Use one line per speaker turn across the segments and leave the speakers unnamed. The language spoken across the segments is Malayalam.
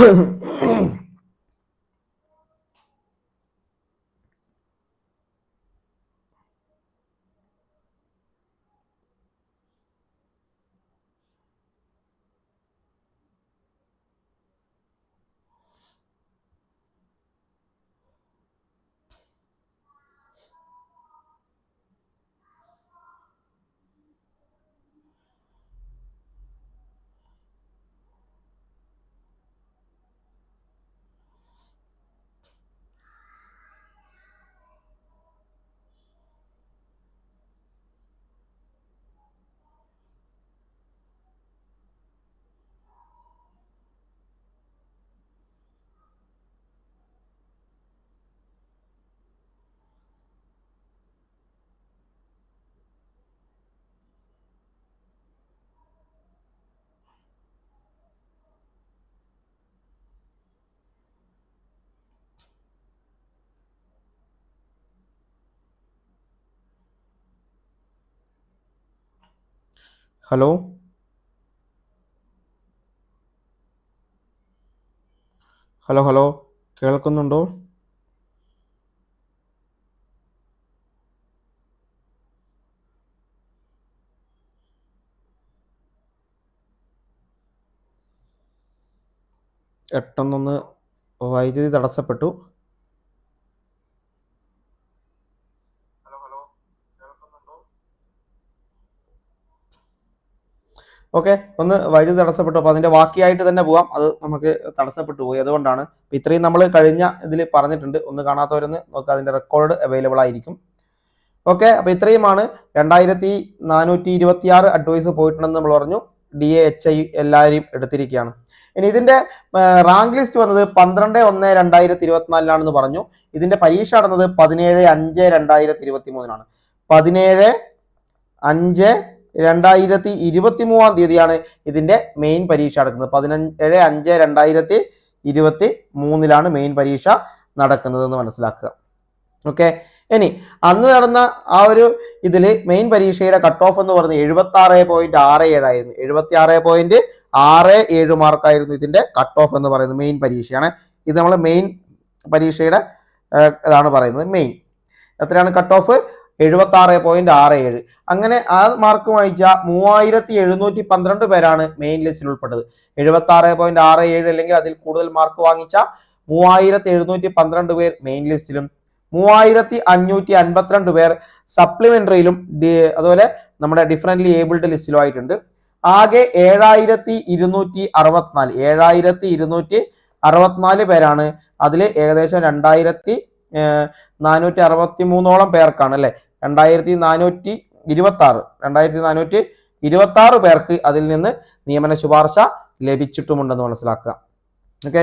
Ruivo. ഹലോ? ഹലോ ഹലോ കേൾക്കുന്നുണ്ടോ? പെട്ടെന്നൊന്ന് വൈദ്യുതി തടസ്സപ്പെട്ടു. ഓക്കെ ഒന്ന് വൈദ്യുതി തടസ്സപ്പെട്ടു. അപ്പോൾ അതിന്റെ ബാക്കിയായിട്ട് തന്നെ പോവാം. അത് നമുക്ക് തടസ്സപ്പെട്ടു പോയി. അതുകൊണ്ടാണ് ഇത്രയും നമ്മൾ കഴിഞ്ഞ ഇതിൽ പറഞ്ഞിട്ടുണ്ട്. ഒന്ന് കാണാത്തവരൊന്ന് നോക്കുക അതിന്റെ റെക്കോർഡ് അവൈലബിൾ ആയിരിക്കും. ഓക്കെ അപ്പോൾ ഇത്രയുമാണ്. രണ്ടായിരത്തി നാനൂറ്റി ഇരുപത്തി ആറ് അഡ്വൈസ് പോയിട്ടുണ്ടെന്ന് നമ്മൾ പറഞ്ഞു. ഡി എ എച്ച് ഐ എല്ലാവരെയും എടുത്തിരിക്കുകയാണ്. ഇനി ഇതിന്റെ റാങ്ക് ലിസ്റ്റ് വന്നത് പന്ത്രണ്ട് ഒന്ന് രണ്ടായിരത്തി ഇരുപത്തിനാലിലാണെന്ന് പറഞ്ഞു. ഇതിന്റെ പരീക്ഷ നടന്നത് പതിനേഴ് അഞ്ച് രണ്ടായിരത്തി ഇരുപത്തി മൂന്നിനാണ് പതിനേഴ് അഞ്ച് രണ്ടായിരത്തി ഇരുപത്തി മൂന്നാം തീയതിയാണ് ഇതിന്റെ മെയിൻ പരീക്ഷ നടക്കുന്നത്. പതിനഞ്ച് അഞ്ച് രണ്ടായിരത്തി ഇരുപത്തി മൂന്നിലാണ് മെയിൻ പരീക്ഷ നടക്കുന്നത് എന്ന് മനസ്സിലാക്കുക. ഓക്കെ ഇനി അന്ന് നടന്ന ആ ഒരു ഇതിൽ മെയിൻ പരീക്ഷയുടെ കട്ട് ഓഫ് എന്ന് പറഞ്ഞ് എഴുപത്തി ആറ് പോയിന്റ് ആറ് ഏഴായിരുന്നു എഴുപത്തി ആറ് പോയിന്റ് ആറ് ഏഴ് മാർക്കായിരുന്നു ഇതിന്റെ കട്ട് ഓഫ് എന്ന് പറയുന്നത് മെയിൻ പരീക്ഷയാണ്. ഇത് നമ്മൾ മെയിൻ പരീക്ഷയുടെ ഇതാണ് പറയുന്നത് മെയിൻ എത്രയാണ് കട്ട് ഓഫ് എഴുപത്തി ആറ് പോയിന്റ് ആറ് ഏഴ്. അങ്ങനെ ആ മാർക്ക് വാങ്ങിച്ച മൂവായിരത്തി എഴുന്നൂറ്റി പന്ത്രണ്ട് പേരാണ് മെയിൻ ലിസ്റ്റിൽ ഉൾപ്പെട്ടത്. എഴുപത്തി ആറ് പോയിന്റ് ആറ് ഏഴ് അല്ലെങ്കിൽ അതിൽ കൂടുതൽ മാർക്ക് വാങ്ങിച്ച മൂവായിരത്തി എഴുന്നൂറ്റി പന്ത്രണ്ട് പേർ മെയിൻ ലിസ്റ്റിലും മൂവായിരത്തി അഞ്ഞൂറ്റി അൻപത്തിരണ്ട് പേർ സപ്ലിമെന്ററിയിലും അതുപോലെ നമ്മുടെ ഡിഫറന്റ്ലി ഏബിൾഡ് ലിസ്റ്റിലും ആയിട്ടുണ്ട്. ആകെ ഏഴായിരത്തി ഇരുന്നൂറ്റി അറുപത്തിനാല് ഏഴായിരത്തി ഇരുന്നൂറ്റി അറുപത്തിനാല് പേരാണ്. അതിൽ ഏകദേശം രണ്ടായിരത്തി നാനൂറ്റി അറുപത്തി മൂന്നോളം പേർക്കാണ് അല്ലെ? രണ്ടായിരത്തി നാനൂറ്റി ഇരുപത്തി ആറ് രണ്ടായിരത്തി നാനൂറ്റി ഇരുപത്തി ആറ് പേർക്ക് അതിൽ നിന്ന് നിയമന ശുപാർശ ലഭിച്ചിട്ടുമുണ്ടെന്ന് മനസ്സിലാക്കുക. ഓക്കെ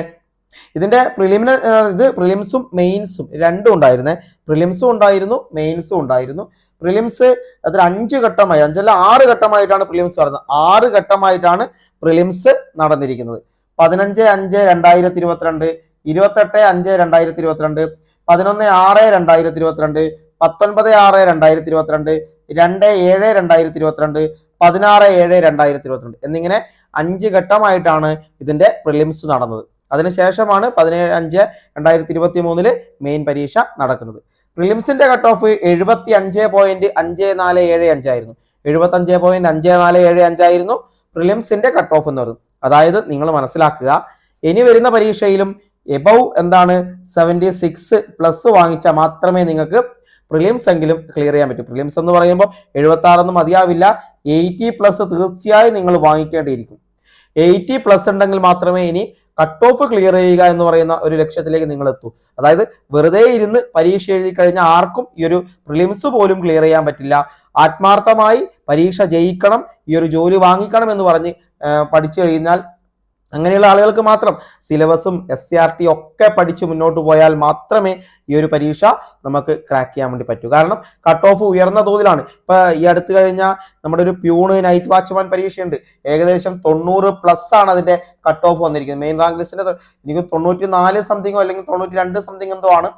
ഇതിന്റെ പ്രിലിമിനറി ഇത് പ്രിലിംസും മെയിൻസും രണ്ടും ഉണ്ടായിരുന്നേ. പ്രിലിംസും ഉണ്ടായിരുന്നു മെയിൻസും ഉണ്ടായിരുന്നു. പ്രിലിംസ് അതിൽ അഞ്ച് ഘട്ടമായി അഞ്ചല്ല ആറ് ഘട്ടമായിട്ടാണ് പ്രിലിംസ് നടന്നത്. ആറ് ഘട്ടമായിട്ടാണ് പ്രിലിംസ് നടന്നിരിക്കുന്നത്. പതിനഞ്ച് അഞ്ച് രണ്ടായിരത്തി ഇരുപത്തിരണ്ട് ഇരുപത്തെട്ട് അഞ്ച് രണ്ടായിരത്തി ഇരുപത്തിരണ്ട് പതിനൊന്ന് ആറ് രണ്ടായിരത്തി ഇരുപത്തിരണ്ട് പത്തൊൻപത് ആറ് രണ്ടായിരത്തി ഇരുപത്തിരണ്ട് രണ്ട് ഏഴ് രണ്ടായിരത്തി ഇരുപത്തിരണ്ട് പതിനാറ് ഏഴ് രണ്ടായിരത്തി ഇരുപത്തിരണ്ട് എന്നിങ്ങനെ അഞ്ച് ഘട്ടമായിട്ടാണ് ഇതിന്റെ പ്രിലിംസ് നടന്നത്. അതിനുശേഷമാണ് പതിനേഴ് അഞ്ച് രണ്ടായിരത്തി ഇരുപത്തി മൂന്നിൽ മെയിൻ പരീക്ഷ നടക്കുന്നത്. പ്രിലിംസിന്റെ കട്ട് ഓഫ് എഴുപത്തി അഞ്ച് പോയിന്റ് അഞ്ച് നാല് ഏഴ് അഞ്ചായിരുന്നു എഴുപത്തി അഞ്ച് പോയിന്റ് അഞ്ച് നാല് ഏഴ് അഞ്ചായിരുന്നു പ്രിലിംസിന്റെ കട്ട് ഓഫ് എന്ന് പറയുന്നത്. അതായത് നിങ്ങൾ മനസ്സിലാക്കുക ഇനി വരുന്ന പരീക്ഷയിലും എബവ് എന്താണ് സെവന്റി സിക്സ് പ്ലസ് വാങ്ങിച്ചാൽ മാത്രമേ നിങ്ങൾക്ക് പ്രിലിംസ് എങ്കിലും ക്ലിയർ ചെയ്യാൻ പറ്റും. പ്രിലിംസ് എന്ന് പറയുമ്പോൾ എഴുപത്തി ആറൊന്നും മതിയാവില്ല. എയ്റ്റി പ്ലസ് തീർച്ചയായും നിങ്ങൾ വാങ്ങിക്കേണ്ടിയിരിക്കും. എയ്റ്റി പ്ലസ് ഉണ്ടെങ്കിൽ മാത്രമേ ഇനി കട്ട് ഓഫ് ക്ലിയർ ചെയ്യുക എന്ന് പറയുന്ന ഒരു ലക്ഷ്യത്തിലേക്ക് നിങ്ങൾ എത്തൂ. അതായത് വെറുതെ ഇരുന്ന് പരീക്ഷ എഴുതി കഴിഞ്ഞാൽ ആർക്കും ഈ ഒരു പ്രിലിംസ് പോലും ക്ലിയർ ചെയ്യാൻ പറ്റില്ല. ആത്മാർത്ഥമായി പരീക്ഷ ജയിക്കണം ഈ ഒരു ജോലി വാങ്ങിക്കണം എന്ന് പറഞ്ഞ് പഠിച്ചു കഴിഞ്ഞാൽ അങ്ങനെയുള്ള ആളുകൾക്ക് മാത്രം സിലബസും എസ് സി ആർ ടി ഒക്കെ പഠിച്ച് മുന്നോട്ട് പോയാൽ മാത്രമേ ഈ ഒരു പരീക്ഷ നമുക്ക് ക്രാക്ക് ചെയ്യാൻ വേണ്ടി പറ്റൂ. കാരണം കട്ട് ഓഫ് ഉയർന്ന തോതിലാണ്. ഇപ്പൊ ഈ അടുത്ത് കഴിഞ്ഞ നമ്മുടെ ഒരു പ്യൂണ് നൈറ്റ് വാച്ച്മാൻ പരീക്ഷയുണ്ട്. ഏകദേശം തൊണ്ണൂറ് പ്ലസ് ആണ് അതിന്റെ കട്ട് ഓഫ് വന്നിരിക്കുന്നത്. മെയിൻ റാങ്ക് ലിസ്റ്റിന്റെ എനിക്ക് തൊണ്ണൂറ്റി നാല് സംതിങ്ങോ അല്ലെങ്കിൽ തൊണ്ണൂറ്റി രണ്ട് സംതിങ് എന്തോ ആണ്.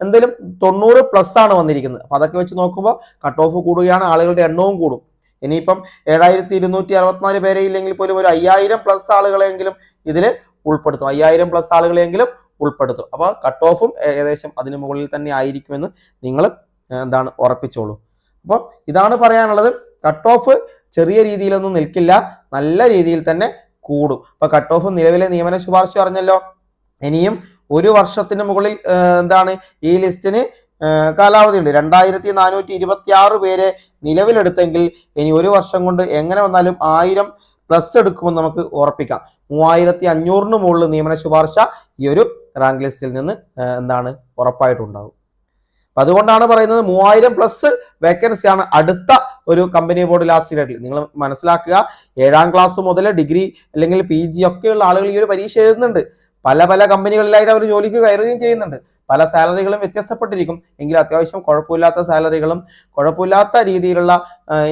എന്തായാലും തൊണ്ണൂറ് പ്ലസ് ആണ് വന്നിരിക്കുന്നത്. അപ്പൊ അതൊക്കെ വെച്ച് നോക്കുമ്പോൾ കട്ട് ഓഫ് കൂടുകയാണ് ആളുകളുടെ എണ്ണവും കൂടും. ഇനിയിപ്പം ഏഴായിരത്തി ഇരുന്നൂറ്റി അറുപത്തിനാല് പേരെ ഇല്ലെങ്കിൽ പോലും ഒരു അയ്യായിരം പ്ലസ് ആളുകളെങ്കിലും ഇതിൽ ഉൾപ്പെടുത്തും. അയ്യായിരം പ്ലസ് ആളുകളെങ്കിലും ഉൾപ്പെടുത്തും. അപ്പോൾ കട്ട് ഓഫും ഏകദേശം അതിന് മുകളിൽ തന്നെ ആയിരിക്കുമെന്ന് നിങ്ങൾ എന്താണ് ഉറപ്പിച്ചോളൂ. അപ്പോൾ ഇതാണ് പറയാനുള്ളത്. കട്ട് ഓഫ് ചെറിയ രീതിയിലൊന്നും നിൽക്കില്ല. നല്ല രീതിയിൽ തന്നെ കൂടും. അപ്പൊ കട്ട് ഓഫ് നിലവിലെ നിയമന ശുപാർശ പറഞ്ഞല്ലോ. ഇനിയും ഒരു വർഷത്തിന് മുകളിൽ എന്താണ് ഈ ലിസ്റ്റിന് ആ, കാലാവധി ഉണ്ട്. രണ്ടായിരത്തി നാനൂറ്റി ഇരുപത്തി ആറ് പേരെ നിലവിലെടുത്തെങ്കിൽ ഇനി ഒരു വർഷം കൊണ്ട് എങ്ങനെ വന്നാലും ആയിരം പ്ലസ് എടുക്കുമെന്ന് നമുക്ക് ഉറപ്പിക്കാം. മൂവായിരത്തി അഞ്ഞൂറിന് മുകളിൽ നിയമന ശുപാർശ ഈ ഒരു റാങ്ക് ലിസ്റ്റിൽ നിന്ന് എന്താണ് ഉറപ്പായിട്ടുണ്ടാകും അപ്പൊ അതുകൊണ്ടാണ് പറയുന്നത് മൂവായിരം പ്ലസ് വേക്കൻസിയാണ് അടുത്ത ഒരു കമ്പനി ബോർഡ് ലാസ്റ്റ് ഇയറിൽ നിങ്ങൾ മനസ്സിലാക്കുക ഏഴാം ക്ലാസ് മുതൽ ഡിഗ്രി അല്ലെങ്കിൽ പി ജി ഒക്കെയുള്ള ആളുകൾ ഈ ഒരു പരീക്ഷ എഴുതുന്നുണ്ട്. പല പല കമ്പനികളിലായിട്ട് അവർ ജോലിക്ക് കയറുകയും ചെയ്യുന്നുണ്ട്. പല സാലറികളും വ്യത്യസ്തപ്പെട്ടിരിക്കും. എങ്കിലും അത്യാവശ്യം കുഴപ്പമില്ലാത്ത സാലറികളും കുഴപ്പമില്ലാത്ത രീതിയിലുള്ള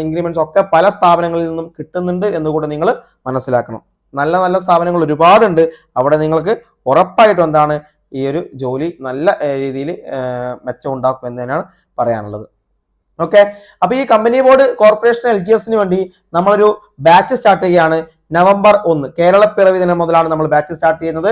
ഇൻക്രിമെന്റ്സ് ഒക്കെ പല സ്ഥാപനങ്ങളിൽ നിന്നും കിട്ടുന്നുണ്ട് എന്ന് എന്നുകൂടെ നിങ്ങൾ മനസ്സിലാക്കണം. നല്ല നല്ല സ്ഥാപനങ്ങൾ ഒരുപാടുണ്ട്. അവിടെ നിങ്ങൾക്ക് ഉറപ്പായിട്ടും എന്താണ് ഈ ഒരു ജോലി നല്ല രീതിയിൽ മെച്ചം ഉണ്ടാക്കും എന്ന് തന്നെയാണ് പറയാനുള്ളത്. ഓക്കെ? അപ്പൊ ഈ company board corporation L G എസിന് വേണ്ടി നമ്മളൊരു ബാച്ച് സ്റ്റാർട്ട് ചെയ്യുകയാണ്. നവംബർ ഒന്ന്. കേരളപ്പിറവി ദിനം മുതലാണ് നമ്മൾ ബാച്ച് സ്റ്റാർട്ട് ചെയ്യുന്നത്.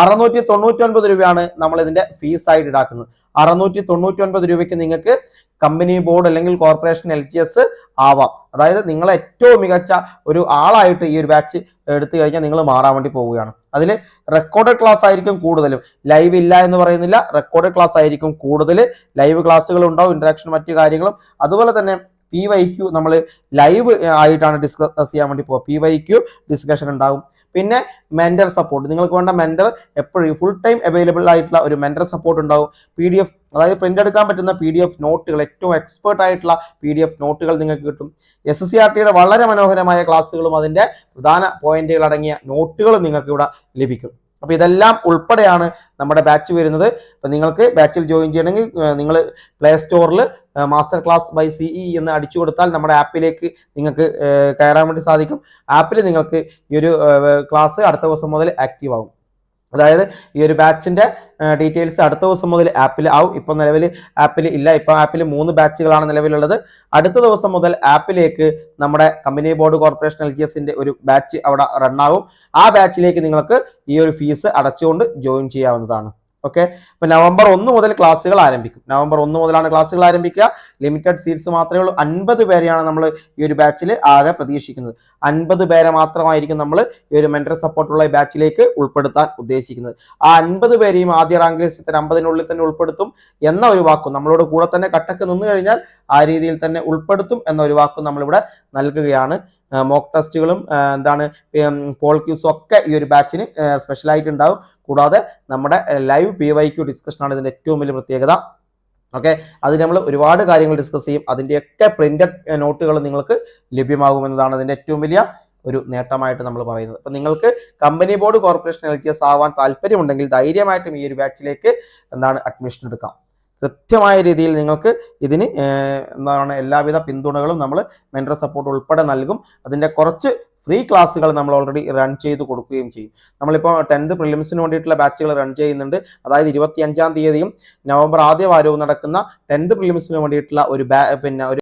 അറുന്നൂറ്റി തൊണ്ണൂറ്റി ഒൻപത് രൂപയാണ് നമ്മൾ ഇതിന്റെ ഫീസ് ആയിട്ട് ഈടാക്കുന്നത് അറുന്നൂറ്റി തൊണ്ണൂറ്റി ഒൻപത് രൂപയ്ക്ക് നിങ്ങൾക്ക് കമ്പനി ബോർഡ് അല്ലെങ്കിൽ കോർപ്പറേഷൻ എൽ ജി എസ് ആവാം. അതായത് നിങ്ങൾ ഏറ്റവും മികച്ച ഒരു ആളായിട്ട് ഈ ഒരു ബാച്ച് എടുത്തു കഴിഞ്ഞാൽ നിങ്ങൾ മാറാൻ വേണ്ടി പോവുകയാണ്. അതിൽ റെക്കോർഡ് ക്ലാസ് ആയിരിക്കും കൂടുതലും. ലൈവ് ഇല്ല എന്ന് പറയുന്നില്ല. റെക്കോർഡ് ക്ലാസ് ആയിരിക്കും കൂടുതൽ. ലൈവ് ക്ലാസ്സുകൾ ഉണ്ടാവും മറ്റു കാര്യങ്ങളും. അതുപോലെ തന്നെ പി വൈ ക്യു നമ്മൾ ലൈവ് ആയിട്ടാണ് ഡിസ്കസ് ചെയ്യാൻ വേണ്ടി പോകുക പി വൈ ക്യു ഡിസ്കഷൻ ഉണ്ടാകും പിന്നെ മെന്റർ സപ്പോർട്ട് നിങ്ങൾക്ക് വേണ്ട മെന്റർ എപ്പോഴും ഫുൾ ടൈം അവൈലബിൾ ആയിട്ടുള്ള ഒരു മെന്റർ സപ്പോർട്ട് ഉണ്ടാവും. പി ഡി എഫ് അതായത് പ്രിന്റ് എടുക്കാൻ പറ്റുന്ന പി ഡി എഫ് നോട്ടുകൾ ഏറ്റവും എക്സ്പേർട്ട് ആയിട്ടുള്ള പി ഡി എഫ് നോട്ടുകൾ നിങ്ങൾക്ക് കിട്ടും. എസ് എസ് സി ആർ ടിയുടെ വളരെ മനോഹരമായ ക്ലാസ്സുകളും അതിന്റെ പ്രധാന പോയിന്റുകൾ അടങ്ങിയ നോട്ടുകളും നിങ്ങൾക്ക് ഇവിടെ ലഭിക്കും. അപ്പോൾ ഇതെല്ലാം ഉൾപ്പെടെയാണ് നമ്മുടെ ബാച്ച് വരുന്നത്. അപ്പോൾ നിങ്ങൾക്ക് ബാച്ചിൽ ജോയിൻ ചെയ്യണമെങ്കിൽ നിങ്ങൾ പ്ലേ സ്റ്റോറിൽ മാസ്റ്റർ ക്ലാസ് ബൈ സിഇ എന്ന് അടിച്ചു കൊടുത്താൽ നമ്മുടെ ആപ്പിലേക്ക് നിങ്ങൾക്ക് കയറാൻ വേണ്ടി സാധിക്കും. ആപ്പിൽ നിങ്ങൾക്ക് ഈ ഒരു ക്ലാസ് അടുത്ത ദിവസം മുതൽ ആക്റ്റീവ് ആകും അതായത് ഈ ഒരു ബാച്ചിന്റെ ഡീറ്റെയിൽസ് അടുത്ത ദിവസം മുതൽ ആപ്പിൽ ആവും. ഇപ്പം നിലവിൽ ആപ്പിൽ ഇല്ല. ഇപ്പം ആപ്പിൽ മൂന്ന് ബാച്ചുകളാണ് നിലവിലുള്ളത്. അടുത്ത ദിവസം മുതൽ ആപ്പിലേക്ക് നമ്മുടെ company board corporation L G എസിന്റെ ഒരു ബാച്ച് അവിടെ ആവും ആ ബാച്ചിലേക്ക് നിങ്ങൾക്ക് ഈ ഒരു ഫീസ് അടച്ചുകൊണ്ട് ജോയിൻ ചെയ്യാവുന്നതാണ്. ഓക്കെ അപ്പൊ നവംബർ ഒന്ന് മുതൽ ക്ലാസ്സുകൾ ആരംഭിക്കും. നവംബർ ഒന്ന് മുതലാണ് ക്ലാസ്സുകൾ ആരംഭിക്കുക. ലിമിറ്റഡ് സീറ്റ്സ് മാത്രമേ ഉള്ളൂ. അൻപത് പേരെയാണ് നമ്മൾ ഈ ഒരു ബാച്ചിൽ ആകെ പ്രതീക്ഷിക്കുന്നത്. അൻപത് പേരെ മാത്രമായിരിക്കും നമ്മൾ ഈ ഒരു മെന്റർ സപ്പോർട്ടുള്ള ബാച്ചിലേക്ക് ഉൾപ്പെടുത്താൻ ഉദ്ദേശിക്കുന്നത്. ആ അൻപത് പേരെയും ആദ്യ റാങ്ക് ലിസ്റ്റിൽ അമ്പതിനുള്ളിൽ തന്നെ ഉൾപ്പെടുത്തും എന്ന ഒരു വാക്കും നമ്മളോട് കൂടെ തന്നെ കട്ടക്ക് നിന്നു കഴിഞ്ഞാൽ ആ രീതിയിൽ തന്നെ ഉൾപ്പെടുത്തും എന്ന ഒരു വാക്കും നമ്മളിവിടെ നൽകുകയാണ്. മോക്ക് ടെസ്റ്റുകളും എന്താണ് പോൾ ക്യൂസും ഒക്കെ ഈ ഒരു ബാച്ചിന് സ്പെഷ്യലായിട്ട് ഉണ്ടാവും കൂടാതെ നമ്മുടെ ലൈവ് പി വൈ ക്യു ഡിസ്കഷനാണ് ഇതിന്റെ ഏറ്റവും വലിയ പ്രത്യേകത. ഓക്കെ അത് നമ്മൾ ഒരുപാട് കാര്യങ്ങൾ ഡിസ്കസ് ചെയ്യും. അതിന്റെയൊക്കെ പ്രിന്റഡ് നോട്ടുകൾ നിങ്ങൾക്ക് ലഭ്യമാകുമെന്നതാണ് അതിന്റെ ഏറ്റവും വലിയ ഒരു നേട്ടമായിട്ട് നമ്മൾ പറയുന്നത്. അപ്പം നിങ്ങൾക്ക് company board corporation L G S ആവാൻ താല്പര്യമുണ്ടെങ്കിൽ ധൈര്യമായിട്ടും ഈ ഒരു ബാച്ചിലേക്ക് എന്താണ് അഡ്മിഷൻ എടുക്കാം. കൃത്യമായ രീതിയിൽ നിങ്ങൾക്ക് ഇതിന് എന്താണ് എല്ലാവിധ പിന്തുണകളും നമ്മൾ മെന്റർ സപ്പോർട്ട് ഉൾപ്പെടെ നൽകും. അതിന്റെ കുറച്ച് ഫ്രീ ക്ലാസ്സുകൾ നമ്മൾ ഓൾറെഡി റൺ ചെയ്ത് കൊടുക്കുകയും ചെയ്യും. നമ്മളിപ്പോൾ ടെൻത്ത് പ്രിലിംസിന് വേണ്ടിയിട്ടുള്ള ബാച്ചുകൾ റൺ ചെയ്യുന്നുണ്ട്. അതായത് ഇരുപത്തി അഞ്ചാം തീയതിയും നവംബർ ആദ്യ വാരവും നടക്കുന്ന ടെൻത്ത് പ്രിലിംസിന് വേണ്ടിയിട്ടുള്ള ഒരു പിന്നെ ഒരു